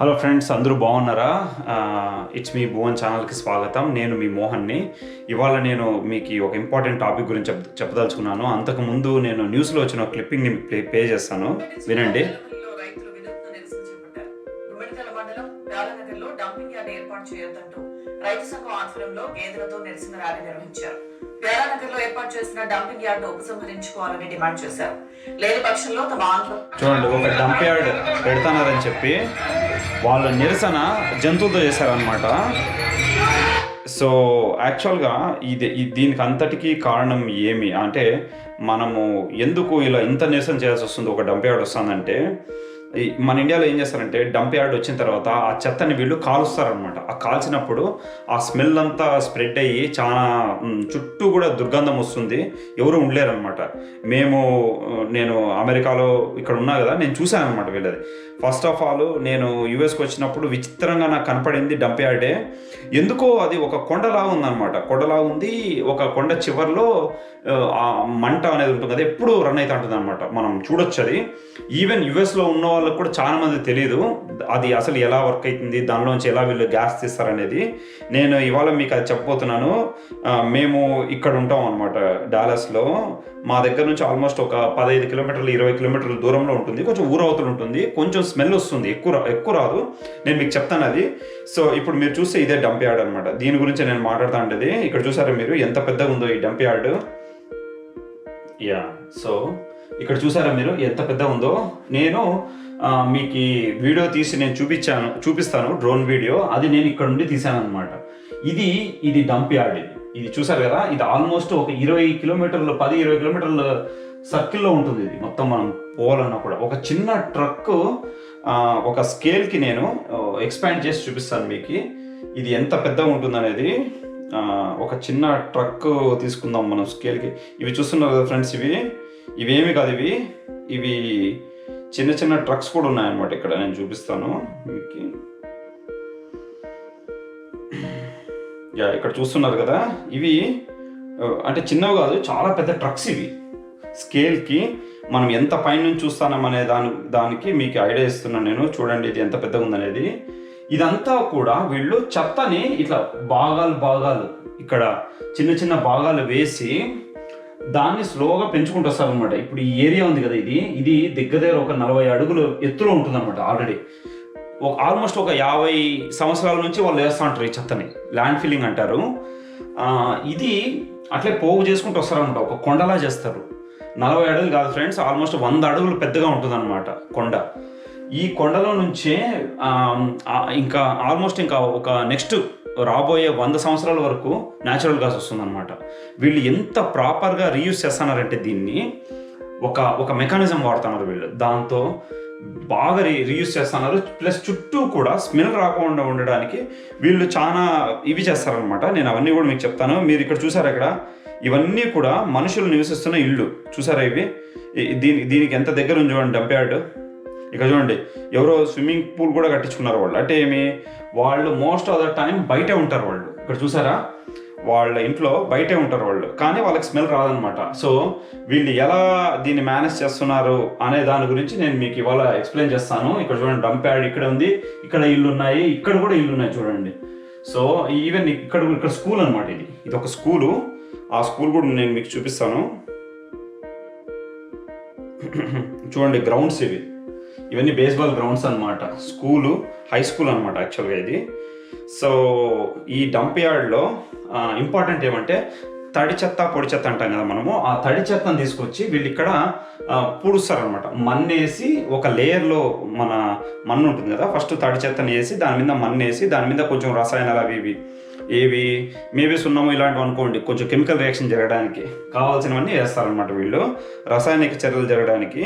Hello friends అందరూ బాగున్నారా? It's me Bhuvan ఛానల్కి స్వాగతం. నేను మీ మోహన్ని. ఇవాళ నేను మీకు ఒక ఇంపార్టెంట్ టాపిక్ గురించి చెప్ చెప్పదలుచుకున్నాను. అంతకుముందు నేను న్యూస్లో వచ్చిన క్లిప్పింగ్ని ప్లే పే చేస్తాను. వినండి. ఆధ్వర్యంలో గేదెలతో నిరసన ర్యాలీ నిర్వహించారు. ప్యారానగర్లో ఏర్పాటు చేసిన డంపింగ్ యార్డ్ ఉపసంహరించుకోవాలని డిమాండ్ చేశారు. లేని పక్షంలో తమ ఆందోళన చూడండి ఒక డంప్ యార్డ్ పెడతానని చెప్పి వాళ్ళు నిరసన జంతువుతో చేశారనమాట సో యాక్చువల్గా ఇది దీనికి అంతటికీ కారణం ఏమి? అంటే మనము ఎందుకు ఇలా ఇంత నిరసన చేయాల్సి వస్తుంది ఒక డంప్ యార్డ్ వస్తుందంటే మన ఇండియాలో ఏం చేస్తారంటే డంప్ యార్డ్ వచ్చిన తర్వాత ఆ చెత్తని వీళ్ళు కాలుస్తారనమాట ఆ కాల్చినప్పుడు ఆ స్మెల్ అంతా స్ప్రెడ్ అయ్యి చాలా చుట్టూ కూడా దుర్గంధం వస్తుంది. ఎవరు ఉండలేరనమాట మేము నేను అమెరికాలో ఇక్కడ ఉన్నా కదా నేను చూశాను అనమాట వీళ్ళది. ఫస్ట్ ఆఫ్ ఆల్ నేను యుఎస్కి వచ్చినప్పుడు విచిత్రంగా నాకు కనపడింది డంప్ యార్డే ఎందుకో అది ఒక కొండలా ఉందన్నమాట. కొండలా ఉంది ఒక కొండ చివర్లో ఆ, మంట అనేది ఉంటుంది. కదా ఎప్పుడు రన్ అవుతూ ఉంటుంది అనమాట మనం చూడొచ్చు అది. ఈవెన్ యుఎస్లో ఉన్న వాళ్ళకి కూడా చాలా మంది తెలియదు అది అసలు ఎలా వర్క్ అవుతుంది దానిలోంచి ఎలా వీళ్ళు గ్యాస్ తీస్తారనేది. నేను ఇవాళ మీకు అది చెప్పబోతున్నాను. మేము ఇక్కడ ఉంటాం అనమాట డాలస్లో మా దగ్గర నుంచి ఆల్మోస్ట్ ఒక పదహైదు కిలోమీటర్లు ఇరవై కిలోమీటర్ల దూరంలో ఉంటుంది. కొంచెం ఊరవతలు ఉంటుంది. కొంచెం స్మెల్ వస్తుంది. ఎక్కువ ఎక్కువ రాదు. నేను మీకు చెప్తాను అది. సో ఇప్పుడు మీరు చూస్తే ఇదే డంప్ యార్డ్ అనమాట దీని గురించి నేను మాట్లాడుతా ఉండేది ఇక్కడ చూసారా మీరు? ఎంత పెద్దగా ఉందో ఈ డంప్ యార్డ్ యా సో ఇక్కడ చూసారా మీరు? ఎంత పెద్ద ఉందో. నేను మీకు ఈ వీడియో తీసి నేను చూపించాను చూపిస్తాను డ్రోన్ వీడియో అది నేను ఇక్కడ నుండి తీసాను అనమాట ఇది ఇది డంప్ యార్డ్ ఇది ఇది చూసారు కదా? ఇది ఆల్మోస్ట్ ఒక ఇరవై కిలోమీటర్లు పది ఇరవై కిలోమీటర్ల సర్కిల్లో ఉంటుంది ఇది. మొత్తం మనం పోవాలన్నా కూడా. ఒక చిన్న ట్రక్ ఒక స్కేల్కి నేను ఎక్స్పాండ్ చేసి చూపిస్తాను మీకు. ఇది ఎంత పెద్దగా ఉంటుందనేది. ఒక చిన్న ట్రక్ తీసుకుందాం మనం స్కేల్కి ఇవి చూస్తున్నారు కదా ఫ్రెండ్స్ ఇవి? ఇవేమి కాదు ఇవి. ఇవి చిన్న చిన్న ట్రక్స్ కూడా ఉన్నాయన్నమాట ఇక్కడ. నేను చూపిస్తాను మీకు. యా ఇక్కడ చూస్తున్నారు కదా ఇవి అంటే చిన్నవి కాదు చాలా పెద్ద ట్రక్స్ ఇవి. స్కేల్కి మనం ఎంత పైనుంచి చూస్తానం దాని దానికి మీకు ఐడియా ఇస్తున్నాను నేను. చూడండి ఇది ఎంత పెద్దగా ఉందనేది. ఇదంతా కూడా వీళ్ళు చెత్తని ఇట్లా భాగాలు భాగాలు ఇక్కడ చిన్న చిన్న భాగాలు వేసి దాన్ని స్లోగా పెంచుకుంటూ వస్తారనమాట ఇప్పుడు ఈ ఏరియా ఉంది కదా ఇది. ఇది దగ్గర దగ్గర ఒక నలభై అడుగులు ఎత్తులో ఉంటుంది అనమాట ఆల్రెడీ. ఒక ఆల్మోస్ట్ ఒక యాభై సంవత్సరాల నుంచి వాళ్ళు వేస్తూ ఉంటారు ఈ చెత్తని. ల్యాండ్ ఫిల్లింగ్ అంటారు. ఇది అట్లే పోగు చేసుకుంటూ వస్తారనమాట. ఒక కొండలా చేస్తారు. నలభై అడుగులు కాదు ఫ్రెండ్స్ ఆల్మోస్ట్ వంద అడుగులు పెద్దగా ఉంటుందన్నమాట కొండ. ఈ కొండలో నుంచే ఇంకా ఆల్మోస్ట్ ఇంకా ఒక నెక్స్ట్ రాబోయే వంద సంవత్సరాల వరకు న్యాచురల్ గ్యాస్ వస్తుందన్నమాట. వీళ్ళు ఎంత ప్రాపర్గా రీయూస్ చేస్తున్నారంటే దీన్ని ఒక ఒక మెకానిజం వాడుతున్నారు వీళ్ళు. దాంతో బాగా రీ రీయూస్ చేస్తున్నారు. ప్లస్ చుట్టూ కూడా స్మెల్ రాకుండా ఉండడానికి వీళ్ళు చాలా ఇవి చేస్తారనమాట నేను అవన్నీ కూడా మీకు చెప్తాను. మీరు ఇక్కడ చూసారు ఇక్కడ? ఇవన్నీ కూడా మనుషులు నివసిస్తున్న ఇల్లు చూసారా ఇవి? దీని దీనికి ఎంత దగ్గర ఉంది చూడండి డంప్ ఇక చూడండి. ఎవరో స్విమ్మింగ్ పూల్ కూడా కట్టించుకున్నారు వాళ్ళు. అంటే ఏమి? వాళ్ళు మోస్ట్ ఆఫ్ ద టైం బయటే ఉంటారు వాళ్ళు. ఇక్కడ చూసారా? వాళ్ళ ఇంట్లో బయటే ఉంటారు వాళ్ళు. కానీ వాళ్ళకి స్మెల్ రాదనమాట సో వీళ్ళు ఎలా దీన్ని మేనేజ్ చేస్తున్నారు అనే దాని గురించి నేను మీకు ఇవాళ ఎక్స్ప్లెయిన్ చేస్తాను. ఇక్కడ చూడండి డంప్ యాడ్ ఇక్కడ ఉంది. ఇక్కడ ఇల్లు ఉన్నాయి. ఇక్కడ కూడా ఇల్లు ఉన్నాయి చూడండి. సో ఈవెన్ ఇక్కడ ఇక్కడ స్కూల్ అనమాట ఇది. ఇది ఒక స్కూలు. ఆ స్కూల్ కూడా నేను మీకు చూపిస్తాను. చూడండి గ్రౌండ్స్ ఇవి. ఇవన్నీ బేస్బాల్ గ్రౌండ్స్ అనమాట స్కూలు హై స్కూల్ అనమాట యాక్చువల్గా ఇది. సో ఈ డంప్ యార్డ్లో ఇంపార్టెంట్ ఏమంటే తడి చెత్త పొడి చెత్త అంటాం కదా మనము. ఆ తడి చెత్తను తీసుకొచ్చి వీళ్ళు ఇక్కడ పూడుస్తారనమాట మన్ను వేసి ఒక లేయర్లో మన మన్ను ఉంటుంది కదా ఫస్ట్ తడి చెత్తని వేసి దాని మీద మన్ను వేసి దాని మీద కొంచెం రసాయనాలు అవి ఇవి ఏవి? మేబీ సున్నము ఇలాంటివి అనుకోండి. కొంచెం కెమికల్ రియాక్షన్ జరగడానికి కావాల్సినవన్నీ వేస్తారనమాట వీళ్ళు. రసాయనిక చర్యలు జరగడానికి.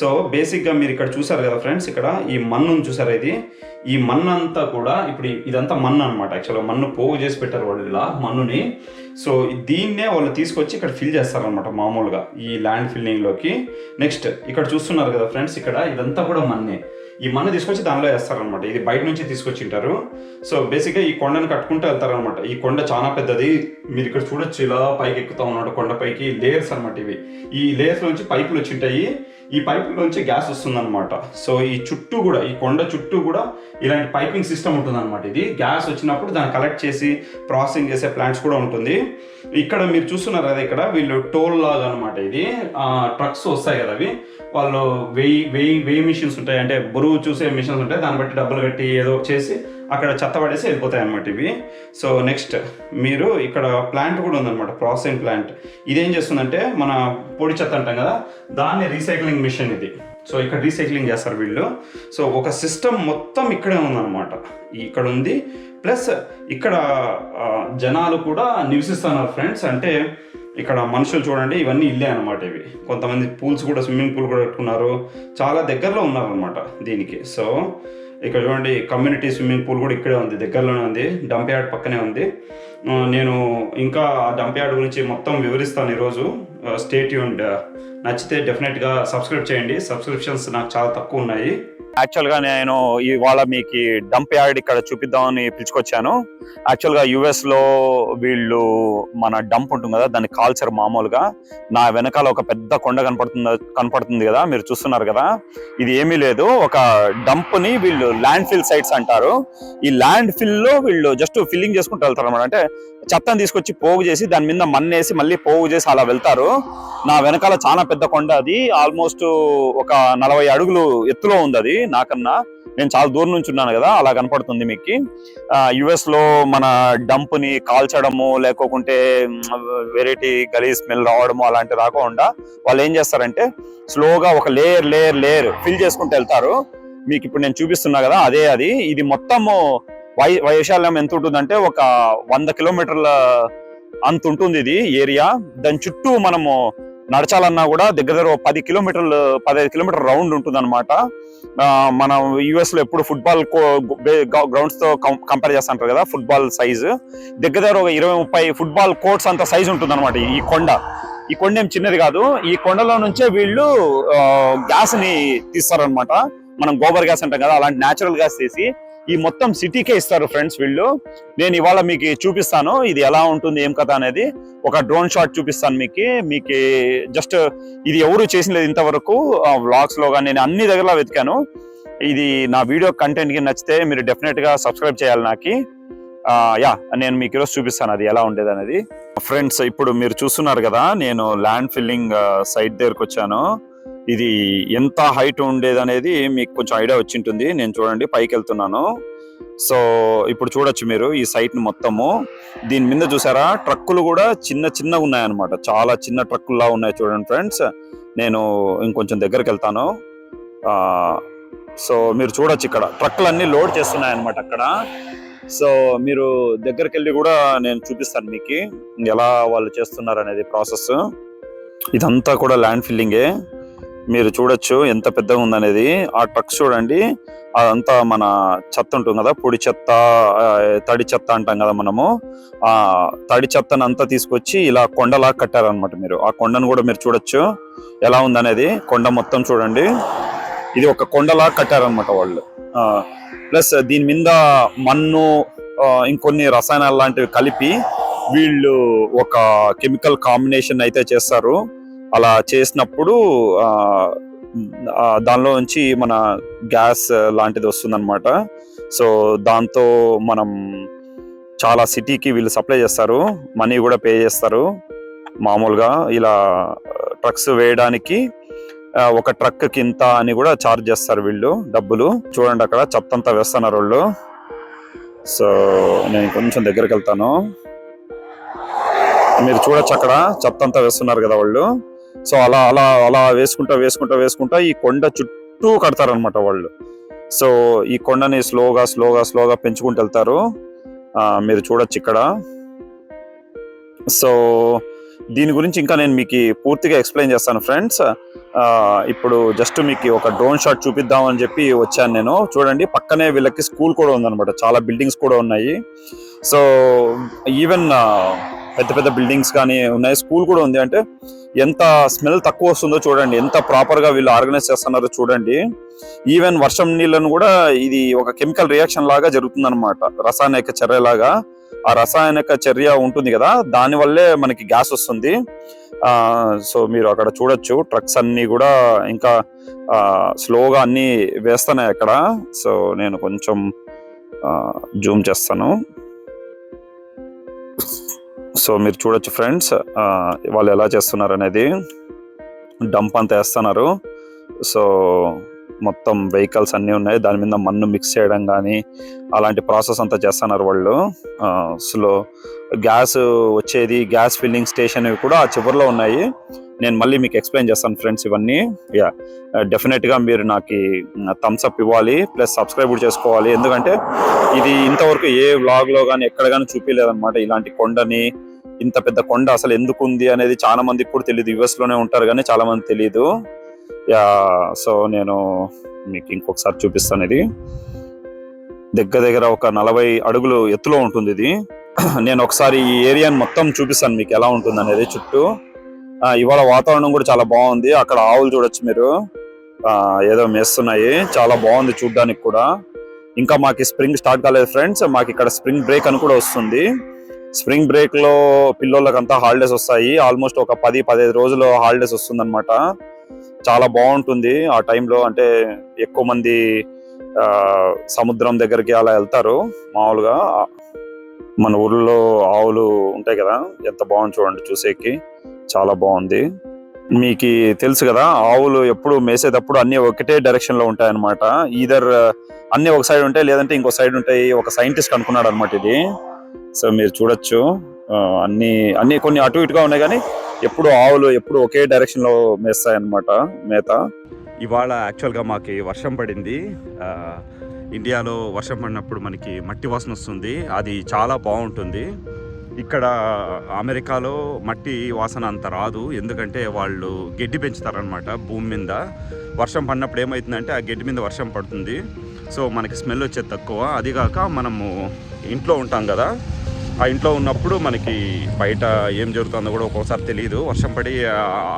సో బేసిక్గా మీరు ఇక్కడ చూసారు కదా ఫ్రెండ్స్ ఇక్కడ ఈ మన్నును చూసారు ఇది? ఈ మన్ను అంతా కూడా ఇప్పుడు ఇదంతా మన్ను అనమాట యాక్చువల్గా మన్ను పోగు చేసి పెట్టారు వాళ్ళు ఇలా మన్నుని. సో దీన్నే వాళ్ళు తీసుకొచ్చి ఇక్కడ ఫిల్ చేస్తారనమాట మామూలుగా ఈ ల్యాండ్ ఫిల్లింగ్లోకి నెక్స్ట్ ఇక్కడ చూస్తున్నారు కదా ఫ్రెండ్స్ ఇక్కడ ఇదంతా కూడా మన్నే. ఈ మన్ను తీసుకొచ్చి దానిలో వేస్తారనమాట ఇది బయట నుంచి తీసుకొచ్చి ఉంటారు సో బేసిక్గా ఈ కొండను కట్టుకుంటూ వెళ్తారనమాట ఈ కొండ చాలా పెద్దది. మీరు ఇక్కడ చూడొచ్చు ఇలా పైకి ఎక్కుతా ఉన్నాడు కొండ పైకి. లేయర్స్ అనమాట ఇవి. ఈ లేయర్స్ నుంచి పైపులు వచ్చి ఉంటాయి ఈ పైపులోంచి నుంచి గ్యాస్ వస్తుందన్నమాట. సో ఈ చుట్టూ కూడా ఈ కొండ చుట్టూ కూడా ఇలాంటి పైపింగ్ సిస్టమ్ ఉంటుందన్నమాట ఇది. గ్యాస్ వచ్చినప్పుడు దాన్ని కలెక్ట్ చేసి ప్రాసెసింగ్ చేసే ప్లాంట్స్ కూడా ఉంటుంది. ఇక్కడ మీరు చూస్తున్నారు కదా ఇక్కడ వీళ్ళు టోల్ లాగా అనమాట ఇది. ట్రక్స్ వస్తాయి కదా అవి. వాళ్ళు వెయ్యి వెయ్యి వెయ్యి మిషన్స్ ఉంటాయి. అంటే బరువు చూసే మిషన్స్ ఉంటాయి. దాన్ని బట్టి డబ్బులు కట్టి ఏదో చేసి అక్కడ చెత్త పడేసి వెళ్ళిపోతాయి అనమాట ఇవి. సో నెక్స్ట్ మీరు ఇక్కడ ప్లాంట్ కూడా ఉందన్నమాట ప్రాసెసింగ్ ప్లాంట్. ఇదేం చేస్తుందంటే మన పొడి చెత్త అంటాం కదా దాన్ని రీసైక్లింగ్ మిషన్ ఇది. సో ఇక్కడ రీసైక్లింగ్ చేస్తారు వీళ్ళు. సో ఒక సిస్టమ్ మొత్తం ఇక్కడే ఉందన్నమాట. ఇక్కడ ఉంది. ప్లస్ ఇక్కడ జనాలు కూడా నివసిస్తున్నారు ఫ్రెండ్స్. అంటే ఇక్కడ మనుషులు చూడండి ఇవన్నీ ఇల్లే అనమాట ఇవి. కొంతమంది పూల్స్ కూడా స్విమ్మింగ్ పూల్ కూడా పెట్టుకున్నారు చాలా దగ్గరలో ఉన్నారనమాట దీనికి. సో ఇక్కడ చూడండి కమ్యూనిటీ స్విమ్మింగ్ పూల్ కూడా ఇక్కడే ఉంది దగ్గరలోనే ఉంది డంప్ యార్డ్ పక్కనే ఉంది. నేను ఇంకా ఆ డంప్ యార్డ్ గురించి మొత్తం వివరిస్తాను ఈరోజు. స్టేట్ యూండ్ నచ్చితే డెఫినెట్గా సబ్స్క్రైబ్ చేయండి. సబ్స్క్రిప్షన్స్ నాకు చాలా తక్కువ ఉన్నాయి. యాక్చువల్గా నేను ఇవాళ మీకు డంప్ యార్డ్ ఇక్కడ చూపిద్దామని పిలుచుకొచ్చాను. యాక్చువల్గా యుఎస్లో వీళ్ళు మన డంప్ ఉంటుంది కదా దాన్ని కాల్చరు మామూలుగా. నా వెనకాల ఒక పెద్ద కొండ కనపడుతుంది కనపడుతుంది కదా మీరు చూస్తున్నారు కదా. ఇది ఏమీ లేదు. ఒక డంప్ని వీళ్ళు ల్యాండ్ ఫిల్ సైట్స్ అంటారు. ఈ ల్యాండ్ ఫిల్లో వీళ్ళు జస్ట్ ఫిల్లింగ్ చేసుకుంటూ వెళ్తారు అనమాట అంటే చెత్తను తీసుకొచ్చి పోగు చేసి దాని మీద మన్నేసి మళ్ళీ పోగు చేసి అలా వెళ్తారు. నా వెనకాల చాలా పెద్ద కొండ అది. ఆల్మోస్ట్ ఒక నలభై అడుగులు ఎత్తులో ఉంది అది నాకన్నా. నేను చాలా దూరం నుంచి ఉన్నాను కదా అలా కనపడుతుంది మీకు. యుఎస్లో మన డంప్ని కాల్చడము లేకోకుంటే వెరైటీ గలీ స్మెల్ రావడము అలాంటి రాకుండా వాళ్ళు ఏం చేస్తారంటే స్లోగా ఒక లేయర్ లేయర్ లేయర్ ఫిల్ చేసుకుంటూ వెళ్తారు. మీకు ఇప్పుడు నేను చూపిస్తున్నా కదా అదే అది. ఇది మొత్తము వై వైశాల్యం ఎంత ఉంటుందంటే ఒక వంద కిలోమీటర్ల అంత ఉంటుంది ఇది ఏరియా. దాని చుట్టూ మనము నడచాలన్నా కూడా దగ్గర దగ్గర ఒక పది కిలోమీటర్లు పదహైదు కిలోమీటర్ రౌండ్ ఉంటుంది అనమాట మనం యుఎస్లో ఎప్పుడు ఫుట్బాల్ గ్రౌండ్స్తో కంపేర్ చేస్తుంటారు కదా ఫుట్బాల్ సైజు. దగ్గర దగ్గర ఒక ఇరవై ముప్పై ఫుట్బాల్ కోర్ట్స్ అంత సైజ్ ఉంటుంది అనమాట ఈ కొండ. ఈ కొండ ఏం చిన్నది కాదు. ఈ కొండలో నుంచే వీళ్ళు గ్యాస్ని తీస్తారనమాట మనం గోబర్ గ్యాస్ అంటాం కదా అలాంటి న్యాచురల్ గ్యాస్ తీసి ఈ మొత్తం సిటీకే ఇస్తారు ఫ్రెండ్స్ వీళ్ళు. నేను ఇవాళ మీకు చూపిస్తాను ఇది ఎలా ఉంటుంది ఏం కథ అనేది. ఒక డ్రోన్ షాట్ చూపిస్తాను మీకు. మీకు జస్ట్ ఇది ఎవరు చేసినలేదు ఇంతవరకు వ్లాగ్స్లో కానీ నేను అన్ని దగ్గరలో వెతికాను. ఇది నా వీడియో కంటెంట్కి నచ్చితే మీరు డెఫినెట్గా సబ్స్క్రైబ్ చేయాలి నాకు. యా నేను మీకు ఈరోజు చూపిస్తాను అది ఎలా ఉండేది అనేది. ఫ్రెండ్స్ ఇప్పుడు మీరు చూస్తున్నారు కదా నేను ల్యాండ్ ఫిల్లింగ్ సైట్ దగ్గరకు వచ్చాను. ఇది ఎంత హైట్ ఉండేది అనేది మీకు కొంచెం ఐడియా వచ్చి ఉంటుంది నేను చూడండి పైకి వెళ్తున్నాను. సో ఇప్పుడు చూడొచ్చు మీరు ఈ సైట్ని మొత్తము. దీని మీద చూసారా ట్రక్కులు కూడా చిన్న చిన్నగా ఉన్నాయన్నమాట. చాలా చిన్న ట్రక్కుల్లా ఉన్నాయి చూడండి ఫ్రెండ్స్ నేను ఇంకొంచెం దగ్గరికి వెళ్తాను. సో మీరు చూడొచ్చు ఇక్కడ. ట్రక్కులన్నీ లోడ్ చేస్తున్నాయి అనమాట అక్కడ. సో మీరు దగ్గరికి వెళ్ళి కూడా నేను చూపిస్తాను మీకు ఎలా వాళ్ళు చేస్తున్నారు అనేది ప్రాసెస్ ఇదంతా కూడా ల్యాండ్ ఫిల్లింగే మీరు చూడొచ్చు ఎంత పెద్దగా ఉందనేది. ఆ ట్రక్స్ చూడండి. అదంతా మన చెత్త ఉంటుంది కదా పొడి చెత్త తడి చెత్త అంటాం కదా మనము. ఆ తడి చెత్తను అంతా తీసుకొచ్చి ఇలా కొండలా కట్టారనమాట మీరు. ఆ కొండను కూడా మీరు చూడొచ్చు. ఎలా ఉందనేది. కొండ మొత్తం చూడండి. ఇది ఒక కొండలా కట్టారనమాట వాళ్ళు. ప్లస్ దీని మీద మన్ను ఇంకొన్ని రసాయనాలు లాంటివి కలిపి వీళ్ళు ఒక కెమికల్ కాంబినేషన్ అయితే చేస్తారు. అలా చేసినప్పుడు దానిలో నుంచి మన గ్యాస్ లాంటిది వస్తుందన్నమాట. సో దాంతో మనం చాలా సిటీకి వీళ్ళు సప్లై చేస్తారు. మనీ కూడా పే చేస్తారు. మామూలుగా ఇలా ట్రక్స్ వేయడానికి ఒక ట్రక్ కింత అని కూడా చార్జ్ చేస్తారు వీళ్ళు డబ్బులు. చూడండి అక్కడ చెత్తంతా వేస్తున్నారు వాళ్ళు. సో నేను కొంచెం దగ్గరికి వెళ్తాను. మీరు చూడొచ్చు అక్కడ చెత్తంతా వేస్తున్నారు కదా వాళ్ళు. సో అలా అలా అలా వేసుకుంటా వేసుకుంటా వేసుకుంటా ఈ కొండ చుట్టూ కడతారనమాట వాళ్ళు. సో ఈ కొండని స్లోగా స్లోగా స్లోగా పెంచుకుంటూ వెళ్తారు. మీరు చూడొచ్చు ఇక్కడ. సో దీని గురించి ఇంకా నేను మీకు పూర్తిగా ఎక్స్ప్లెయిన్ చేస్తాను ఫ్రెండ్స్. ఇప్పుడు జస్ట్ మీకు ఒక డ్రోన్ షాట్ చూపిద్దాం అని చెప్పి వచ్చాను నేను. చూడండి పక్కనే వీళ్ళకి స్కూల్ కూడా ఉందన్నమాట. చాలా బిల్డింగ్స్ కూడా ఉన్నాయి. సో ఈవెన్ పెద్ద పెద్ద బిల్డింగ్స్ కానీ ఉన్నాయి. స్కూల్ కూడా ఉంది. అంటే ఎంత స్మెల్ తక్కువ వస్తుందో చూడండి. ఎంత ప్రాపర్గా వీళ్ళు ఆర్గనైజ్ చేస్తున్నారో చూడండి. ఈవెన్ వర్షం నీళ్ళను కూడా ఇది ఒక కెమికల్ రియాక్షన్ లాగా జరుగుతుంది అనమాట రసాయనిక చర్యలాగా. ఆ రసాయనిక చర్య ఉంటుంది కదా దాని వల్లే మనకి గ్యాస్ వస్తుంది. సో మీరు అక్కడ చూడొచ్చు. ట్రక్స్ అన్ని కూడా ఇంకా స్లోగా అన్ని వేస్తున్నాయి అక్కడ. సో నేను కొంచెం జూమ్ చేస్తాను. సో మీరు చూడొచ్చు ఫ్రెండ్స్ వాళ్ళు ఎలా చేస్తున్నారు అనేది డంప్ అంతా వేస్తున్నారు. సో మొత్తం వెహికల్స్ అన్నీ ఉన్నాయి. దాని మీద మన్ను మిక్స్ చేయడం కానీ అలాంటి ప్రాసెస్ అంతా చేస్తున్నారు వాళ్ళు. స్లో గ్యాస్ వచ్చేది గ్యాస్ ఫిల్లింగ్ స్టేషన్ కూడా ఆ చివరిలో ఉన్నాయి. నేను మళ్ళీ మీకు ఎక్స్ప్లెయిన్ చేస్తాను ఫ్రెండ్స్ ఇవన్నీ. యా డెఫినెట్గా మీరు నాకు థమ్స్ అప్ ఇవ్వాలి ప్లస్ సబ్స్క్రైబ్ కూడా చేసుకోవాలి. ఎందుకంటే ఇది ఇంతవరకు ఏ వ్లాగ్లో కానీ ఎక్కడ కానీ చూపించలేదన్నమాట ఇలాంటి కొండని ఇంత పెద్ద కొండ అసలు ఎందుకు ఉంది అనేది చాలా మందికి కూడా తెలియదు యుఎస్లోనే ఉంటారు కానీ చాలా మంది తెలియదు యా సో నేను మీకు ఇంకొకసారి చూపిస్తాను ఇది. దగ్గర దగ్గర ఒక నలభై అడుగులు ఎత్తులో ఉంటుంది ఇది. నేను ఒకసారి ఈ ఏరియాని మొత్తం చూపిస్తాను మీకు ఎలా ఉంటుంది అనేది చుట్టూ. ఇవాళ వాతావరణం కూడా చాలా బాగుంది. అక్కడ ఆవులు చూడొచ్చు మీరు. ఏదో మేస్తున్నాయి. చాలా బాగుంది చూడడానికి కూడా. ఇంకా మాకు స్ప్రింగ్ స్టార్ట్ కాలేదు ఫ్రెండ్స్. మాకు ఇక్కడ స్ప్రింగ్ బ్రేక్ అని కూడా వస్తుంది. స్ప్రింగ్ బ్రేక్లో పిల్లలకంతా హాలిడేస్ వస్తాయి. ఆల్మోస్ట్ ఒక పది పదిహేను రోజులు హాలిడేస్ వస్తుంది చాలా బాగుంటుంది ఆ టైంలో. అంటే ఎక్కువ మంది సముద్రం దగ్గరికి అలా వెళ్తారు. మామూలుగా మన ఊర్లో ఆవులు ఉంటాయి కదా ఎంత బాగుంది చూడండి చూసేకి. చాలా బాగుంది. మీకు తెలుసు కదా ఆవులు ఎప్పుడు మేసేటప్పుడు అన్ని ఒకటే డైరెక్షన్లో ఉంటాయి అనమాట ఈధర్ అన్ని ఒక సైడ్ ఉంటాయి లేదంటే ఇంకో సైడ్ ఉంటాయి. ఒక సైంటిస్ట్ అనుకున్నాడు అనమాట ఇది. సో మీరు చూడొచ్చు. అన్ని అన్ని కొన్ని అటు ఇటుగా ఉన్నాయి కానీ ఎప్పుడు ఆవులు ఎప్పుడు ఒకే డైరెక్షన్లో మేస్తాయి అనమాట మేత. ఇవాళ యాక్చువల్గా మాకు వర్షం పడింది. ఇండియాలో వర్షం పడినప్పుడు మనకి మట్టి వాసన వస్తుంది. అది చాలా బాగుంటుంది. ఇక్కడ అమెరికాలో మట్టి వాసన అంత రాదు. ఎందుకంటే వాళ్ళు గడ్డి పెంచుతారనమాట భూమి మీద. వర్షం పడినప్పుడు ఏమవుతుందంటే ఆ గడ్డి మీద వర్షం పడుతుంది. సో మనకి స్మెల్ వచ్చేది తక్కువ. అదిగాక మనము ఇంట్లో ఉంటాం కదా. ఆ ఇంట్లో ఉన్నప్పుడు మనకి బయట ఏం జరుగుతుందో కూడా ఒక్కోసారి తెలియదు వర్షం పడి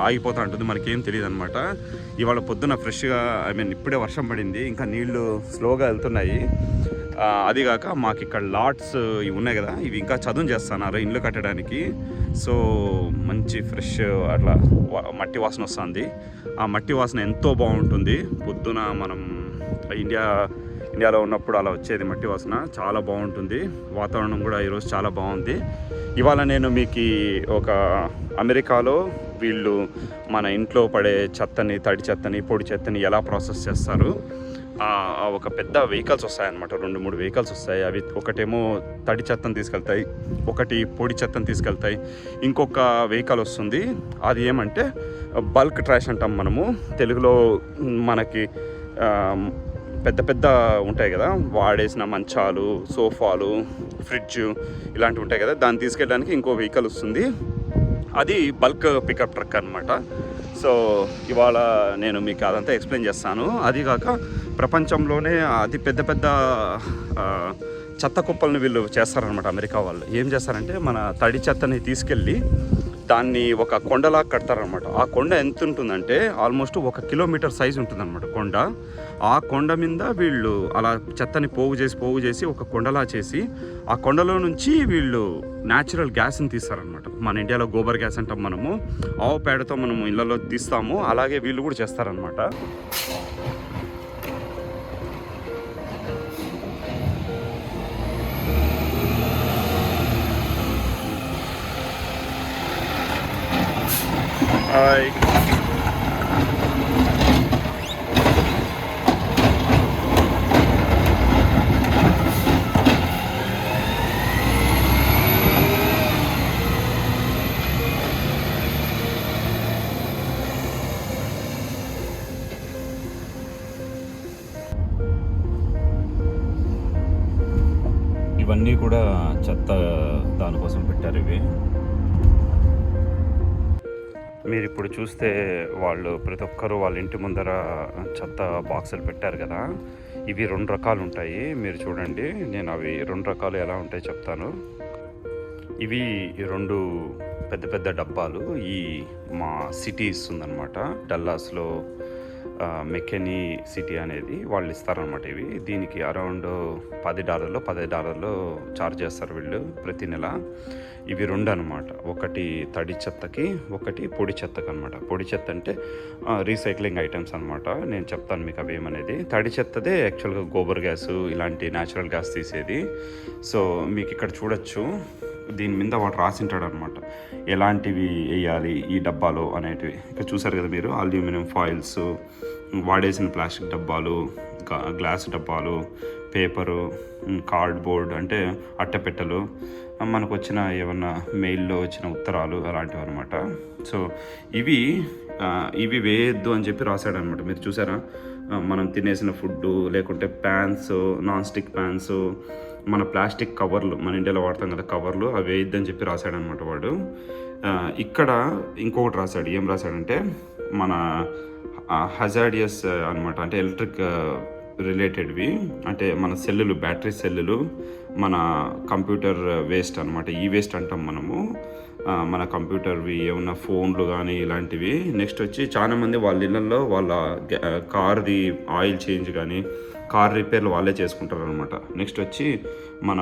ఆగిపోతూ ఉంటుంది మనకి ఏం తెలియదు అనమాట ఇవాళ పొద్దున ఫ్రెష్గా ఐ మీన్ ఇప్పుడే వర్షం పడింది. ఇంకా నీళ్ళు స్లోగా వెళ్తున్నాయి. అదిగాక మాకు ఇక్కడ లాట్స్ ఇవి ఉన్నాయి కదా ఇవి ఇంకా చదువు చేస్తున్నారు ఇల్లు కట్టడానికి. సో మంచి ఫ్రెష్ అట్లా మట్టి వాసన వస్తుంది. ఆ మట్టి వాసన ఎంతో బాగుంటుంది. పొద్దున మనం ఇండియా ఇండియాలో ఉన్నప్పుడు అలా వచ్చేది మట్టి వాసన. చాలా బాగుంటుంది. వాతావరణం కూడా ఈరోజు చాలా బాగుంది. ఇవాళ నేను మీకు ఒక అమెరికాలో వీళ్ళు మన ఇంట్లో పడే చెత్తని తడి చెత్తని పొడి చెత్తని ఎలా ప్రాసెస్ చేస్తారు? ఒక పెద్ద వెహికల్స్ వస్తాయన్నమాట. రెండు మూడు వెహికల్స్ వస్తాయి. అవి ఒకటేమో తడి చెత్తను తీసుకెళ్తాయి. ఒకటి పొడి చెత్తను తీసుకెళ్తాయి. ఇంకొక వెహికల్ వస్తుంది. అది ఏమంటే బల్క్ ట్రాష్ అంటాం మనము. తెలుగులో మనకి పెద్ద పెద్ద ఉంటాయి కదా వాడేసిన మంచాలు సోఫాలు ఫ్రిడ్జ్ ఇలాంటివి ఉంటాయి కదా దాన్ని తీసుకెళ్ళడానికి ఇంకో వెహికల్ వస్తుంది. అది బల్క్ పికప్ ట్రక్ అనమాట సో ఇవాళ నేను మీకు అదంతా ఎక్స్ప్లెయిన్ చేస్తాను. అది కాక ప్రపంచంలోనే అతి పెద్ద పెద్ద చెత్త కుప్పలను వీళ్ళు చేస్తారనమాట అమెరికా వాళ్ళు. ఏం చేస్తారంటే మన తడి చెత్తని తీసుకెళ్ళి దాన్ని ఒక కొండలా కడతారనమాట ఆ కొండ ఎంత ఉంటుందంటే ఆల్మోస్ట్ ఒక కిలోమీటర్ సైజ్ ఉంటుందన్నమాట కొండ. ఆ కొండ మీద వీళ్ళు అలా చెత్తని పోగు చేసి పోగు చేసి ఒక కొండలా చేసి ఆ కొండలో నుంచి వీళ్ళు న్యాచురల్ గ్యాస్ని తీస్తారనమాట మన ఇండియాలో గోబర్ గ్యాస్ అంటాం మనము. ఆవు పేడతో మనము ఇళ్ళలో తీస్తాము. అలాగే వీళ్ళు కూడా చేస్తారనమాట హాయ్. కూడా చెత్త దానికోసం పెట్టారు ఇవి. మీరు ఇప్పుడు చూస్తే వాళ్ళు ప్రతి ఒక్కరు వాళ్ళ ఇంటి ముందర చెత్త బాక్సులు పెట్టారు కదా. ఇవి రెండు రకాలు ఉంటాయి మీరు చూడండి నేను అవి రెండు రకాలు ఎలా ఉంటాయి చెప్తాను. ఇవి రెండు పెద్ద పెద్ద డబ్బాలు. ఈ మా సిటీ ఇస్తుందన్నమాట డల్లాస్లో మెకెనీ సిటీ అనేది వాళ్ళు ఇస్తారనమాట ఇవి. దీనికి అరౌండ్ పది డాలర్లు పది డాలర్లు చార్జ్ చేస్తారు వీళ్ళు ప్రతి నెల. ఇవి రెండు అనమాట ఒకటి తడి చెత్తకి ఒకటి పొడి చెత్తకి అనమాట పొడి చెత్త అంటే రీసైక్లింగ్ ఐటమ్స్ అనమాట నేను చెప్తాను మీకు అవి ఏమనేది. తడి చెత్తదే యాక్చువల్గా గోబర్ గ్యాస్ ఇలాంటి న్యాచురల్ గ్యాస్ తీసేది. సో మీకు ఇక్కడ చూడొచ్చు. దీని మీద వాడు రాసింటాడు అనమాట ఎలాంటివి వేయాలి ఈ డబ్బాలో అనేటివి. ఇక్కడ చూసారు కదా మీరు? అల్యూమినియం ఫాయిల్స్ వాడేసిన ప్లాస్టిక్ డబ్బాలు గ్లాస్ డబ్బాలు పేపరు కార్డ్బోర్డ్ అంటే అట్టపెట్టెలు మనకు వచ్చిన ఏమన్నా మెయిల్లో వచ్చిన ఉత్తరాలు అలాంటివి అనమాట సో ఇవి ఇవి వేయద్దు అని చెప్పి రాశాడు అనమాట మీరు చూసారా? మనం తినేసిన ఫుడ్ లేకుంటే ప్యాన్స్ నాన్ స్టిక్ ప్యాన్స్ మన ప్లాస్టిక్ కవర్లు మన ఇండియాలో వాడతాం కదా కవర్లు అవి వేయద్దని చెప్పి రాశాడు అనమాట వాడు ఇక్కడ ఇంకొకటి రాశాడు. ఏం రాశాడంటే మన హజార్డియస్ అనమాట అంటే ఎలక్ట్రిక్ రిలేటెడ్వి అంటే మన సెల్లులు బ్యాటరీ సెల్లులు మన కంప్యూటర్ వేస్ట్ అనమాట ఈ వేస్ట్ అంటాం మనము. మన కంప్యూటర్వి ఏమన్నా ఫోన్లు కానీ ఇలాంటివి. నెక్స్ట్ వచ్చి చాలా మంది వాళ్ళ ఇళ్ళల్లో వాళ్ళ గ్యా- కార్ది ఆయిల్ చేంజ్ కానీ కార్ రిపేర్లు వాళ్ళే చేసుకుంటారు అనమాట నెక్స్ట్ వచ్చి మన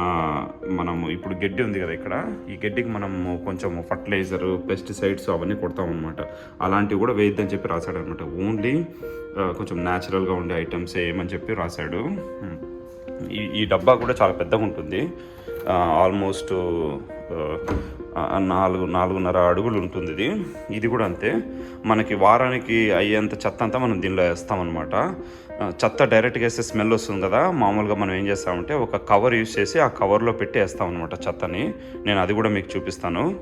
మనము ఇప్పుడు గడ్డి ఉంది కదా ఇక్కడ ఈ గడ్డికి మనము కొంచెం ఫర్టిలైజర్ పెస్టిసైడ్స్ అవన్నీ కొడతాం అనమాట అలాంటివి కూడా వేయద్దని చెప్పి రాశాడు అనమాట ఓన్లీ కొంచెం న్యాచురల్గా ఉండే ఐటమ్స్ ఏమని చెప్పి రాశాడు. ఈ ఈ డబ్బా కూడా చాలా పెద్దగా ఉంటుంది. ఆల్మోస్ట్ నాలుగు నాలుగున్నర అడుగులు ఉంటుంది ఇది. ఇది కూడా అంతే. మనకి వారానికి అయ్యేంత చెత్త అంతా మనం దీనిలో వేస్తామన్నమాట. చెత్త డైరెక్ట్గా వేస్తే స్మెల్ వస్తుంది కదా మామూలుగా మనం ఏం చేస్తామంటే ఒక కవర్ యూజ్ చేసి ఆ కవర్లో పెట్టి వేస్తాం అనమాట చెత్తని. నేను అది కూడా మీకు చూపిస్తాను.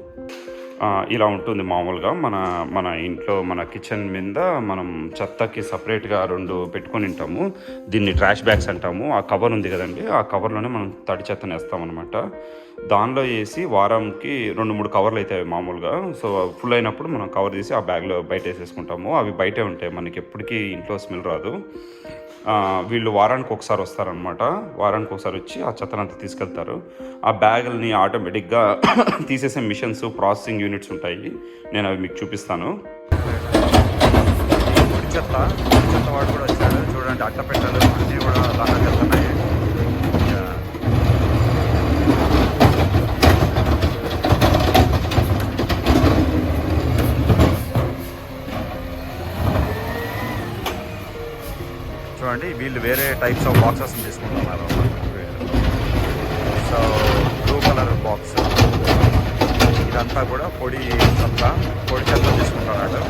ఇలా ఉంటుంది మామూలుగా. మన మన ఇంట్లో మన కిచెన్ మీద మనం చెత్తకి సపరేట్గా రెండు పెట్టుకొని ఉంటాము దీన్ని ట్రాష్ బ్యాగ్స్ అంటాము. ఆ కవర్ ఉంది కదండి ఆ కవర్లోనే మనం తడి చెత్తని వేస్తామన్నమాట. దానిలో వేసి వారంకి రెండు మూడు కవర్లు అవుతాయి మామూలుగా. సో ఫుల్ అయినప్పుడు మనం కవర్ తీసి ఆ బ్యాగ్లో బయట వేసేసుకుంటాము. అవి బయటే ఉంటాయి. మనకి ఎప్పటికీ ఇంట్లో స్మెల్ రాదు. వీళ్ళు వారానికి ఒకసారి వస్తారనమాట వారానికి ఒకసారి వచ్చి ఆ చెత్తనంతా తీసుకెళ్తారు. ఆ బ్యాగుల్ని ఆటోమేటిక్గా తీసేసే మిషన్స్ ప్రాసెసింగ్ యూనిట్స్ ఉంటాయి. నేను అవి మీకు చూపిస్తాను. చెత్త చెత్త వాడు కూడా వచ్చాడు. చూడండి అట్టపెట్టెలు అన్నీ కూడా వీళ్ళు వేరే టైప్స్ ఆఫ్ బాక్సెస్ తీసుకుంటున్నారు సో బ్లూ కలర్ బాక్స్ ఇదంతా కూడా పొడి చెత్త పొడి చెత్త తీసుకుంటున్నాడు